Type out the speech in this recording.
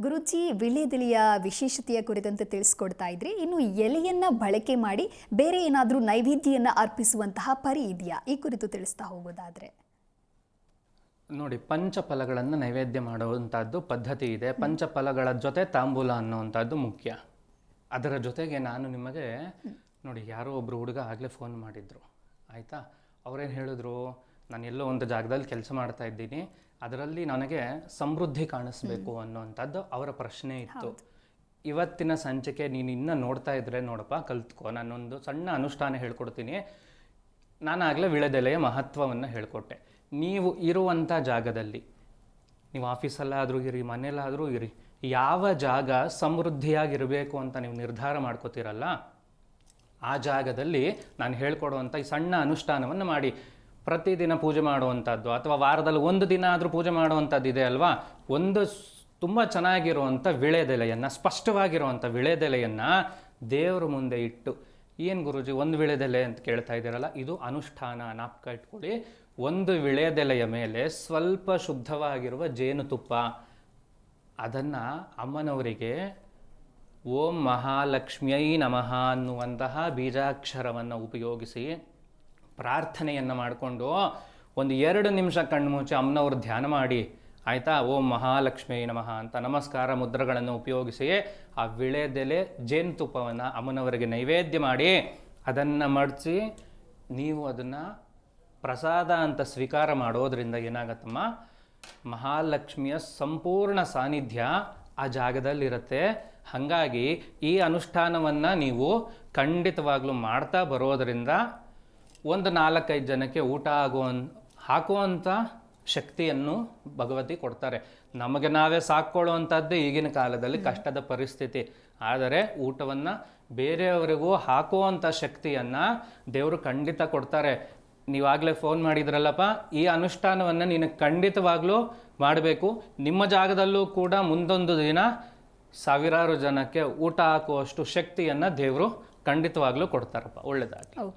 ಗುರುಜಿ ವಿಳ್ಯದೆಲೆಯ ವಿಶೇಷತೆಯ ಕುರಿತಂತೆ ತಿಳಿಸ್ಕೊಡ್ತಾ ಇದ್ರಿ. ಇನ್ನು ಎಲೆಯನ್ನ ಬಳಕೆ ಮಾಡಿ ಬೇರೆ ಏನಾದರೂ ನೈವೇದ್ಯವನ್ನ ಅರ್ಪಿಸುವಂತಹ ಪರಿ ಇದೆಯಾ? ಈ ಕುರಿತು ತಿಳಿಸ್ತಾ ಹೋಗೋದಾದ್ರೆ. ನೋಡಿ ಪಂಚಫಲಗಳನ್ನು ನೈವೇದ್ಯ ಮಾಡುವಂಥದ್ದು ಪದ್ಧತಿ ಇದೆ. ಪಂಚಫಲಗಳ ಜೊತೆ ತಾಂಬೂಲ ಅನ್ನುವಂಥದ್ದು ಮುಖ್ಯ. ಅದರ ಜೊತೆಗೆ ನಾನು ನಿಮಗೆ ನೋಡಿ ಯಾರೋ ಒಬ್ಬರು ಹುಡುಗ ಆಗಲೇ ಫೋನ್ ಮಾಡಿದ್ರು. ಆಯಿತಾ? ಅವ್ರೇನು ಹೇಳಿದ್ರು? ನಾನು ಎಲ್ಲೋ ಒಂದು ಜಾಗದಲ್ಲಿ ಕೆಲಸ ಮಾಡ್ತಾ ಇದ್ದೀನಿ. ಅದರಲ್ಲಿ ನನಗೆ ಸಮೃದ್ಧಿ ಕಾಣಿಸ್ಬೇಕು ಅನ್ನೋವಂಥದ್ದು ಅವರ ಪ್ರಶ್ನೆ ಇತ್ತು. ಇವತ್ತಿನ ಸಂಚಿಕೆ ನೀನು ಇನ್ನೂ ನೋಡ್ತಾ ಇದ್ರೆ ನೋಡಪ್ಪ ಕಲ್ತ್ಕೊ. ನಾನೊಂದು ಸಣ್ಣ ಅನುಷ್ಠಾನ ಹೇಳ್ಕೊಡ್ತೀನಿ. ನಾನಾಗಲೇ ವಿಳೆದೆಲೆಯ ಮಹತ್ವವನ್ನು ಹೇಳ್ಕೊಟ್ಟೆ. ನೀವು ಇರುವಂಥ ಜಾಗದಲ್ಲಿ ನೀವು ಆಫೀಸಲ್ಲಾದರೂ ಇರಿ ಮನೆಯಲ್ಲಾದರೂ ಇರಿ ಯಾವ ಜಾಗ ಸಮೃದ್ಧಿಯಾಗಿರಬೇಕು ಅಂತ ನೀವು ನಿರ್ಧಾರ ಮಾಡ್ಕೋತೀರಲ್ಲ ಆ ಜಾಗದಲ್ಲಿ ನಾನು ಹೇಳ್ಕೊಡುವಂಥ ಈ ಸಣ್ಣ ಅನುಷ್ಠಾನವನ್ನು ಮಾಡಿ. ಪ್ರತಿದಿನ ಪೂಜೆ ಮಾಡುವಂಥದ್ದು ಅಥವಾ ವಾರದಲ್ಲಿ ಒಂದು ದಿನ ಆದರೂ ಪೂಜೆ ಮಾಡುವಂಥದ್ದು ಇದೆ ಅಲ್ವಾ? ಒಂದು ತುಂಬ ಚೆನ್ನಾಗಿರುವಂಥ ವಿಳೆದೆಲೆಯನ್ನು, ಸ್ಪಷ್ಟವಾಗಿರುವಂಥ ವಿಳೆದೆಲೆಯನ್ನು ದೇವರ ಮುಂದೆ ಇಟ್ಟು, ಏನು ಗುರುಜಿ ಒಂದು ವಿಳೆದೆಲೆ ಅಂತ ಕೇಳ್ತಾ ಇದ್ದೀರಲ್ಲ, ಇದು ಅನುಷ್ಠಾನ ನಾಪ್ಕ ಇಟ್ಕೊಳ್ಳಿ. ಒಂದು ವಿಳೆದೆಲೆಯ ಮೇಲೆ ಸ್ವಲ್ಪ ಶುದ್ಧವಾಗಿರುವ ಜೇನುತುಪ್ಪ, ಅದನ್ನು ಅಮ್ಮನವರಿಗೆ ಓಂ ಮಹಾಲಕ್ಷ್ಮಿಯೈ ನಮಃ ಅನ್ನುವಂತಹ ಬೀಜಾಕ್ಷರವನ್ನು ಉಪಯೋಗಿಸಿ ಪ್ರಾರ್ಥನೆಯನ್ನು ಮಾಡಿಕೊಂಡು ಒಂದು ಎರಡು ನಿಮಿಷ ಕಣ್ಮುಚ್ಚಿ ಅಮ್ಮನವ್ರು ಧ್ಯಾನ ಮಾಡಿ, ಆಯಿತಾ? ಓಂ ಮಹಾಲಕ್ಷ್ಮೀ ನಮಃ ಅಂತ ನಮಸ್ಕಾರ ಮುದ್ರಗಳನ್ನು ಉಪಯೋಗಿಸಿ ಆ ವಿಳೆದೆಲೆ ಜೇನುತುಪ್ಪವನ್ನು ಅಮ್ಮನವರಿಗೆ ನೈವೇದ್ಯ ಮಾಡಿ ಅದನ್ನು ಮಡಚಿ ನೀವು ಅದನ್ನು ಪ್ರಸಾದ ಅಂತ ಸ್ವೀಕಾರ ಮಾಡೋದರಿಂದ ಏನಾಗತ್ತಮ್ಮ? ಮಹಾಲಕ್ಷ್ಮಿಯ ಸಂಪೂರ್ಣ ಸಾನ್ನಿಧ್ಯ ಆ ಜಾಗದಲ್ಲಿರುತ್ತೆ. ಹಾಗಾಗಿ ಈ ಅನುಷ್ಠಾನವನ್ನು ನೀವು ಖಂಡಿತವಾಗ್ಲೂ ಮಾಡ್ತಾ ಬರೋದರಿಂದ ಒಂದು ನಾಲ್ಕೈದು ಜನಕ್ಕೆ ಊಟ ಆಗುವ ಹಾಕುವಂಥ ಶಕ್ತಿಯನ್ನು ಭಗವತಿ ಕೊಡ್ತಾರೆ. ನಮಗೆ ನಾವೇ ಸಾಕ್ಕೊಳ್ಳುವಂಥದ್ದೇ ಈಗಿನ ಕಾಲದಲ್ಲಿ ಕಷ್ಟದ ಪರಿಸ್ಥಿತಿ. ಆದರೆ ಊಟವನ್ನು ಬೇರೆಯವರಿಗೂ ಹಾಕುವಂಥ ಶಕ್ತಿಯನ್ನು ದೇವರು ಖಂಡಿತ ಕೊಡ್ತಾರೆ. ನೀವಾಗಲೇ ಫೋನ್ ಮಾಡಿದ್ರಲ್ಲಪ್ಪ ಈ ಅನುಷ್ಠಾನವನ್ನು ನೀನು ಖಂಡಿತವಾಗಲೂ ಮಾಡಬೇಕು. ನಿಮ್ಮ ಜಾಗದಲ್ಲೂ ಕೂಡ ಮುಂದೊಂದು ದಿನ ಸಾವಿರಾರು ಜನಕ್ಕೆ ಊಟ ಹಾಕುವಷ್ಟು ಶಕ್ತಿಯನ್ನು ದೇವರು ಖಂಡಿತವಾಗ್ಲೂ ಕೊಡ್ತಾರಪ್ಪ. ಒಳ್ಳೆಯದಾಗಿ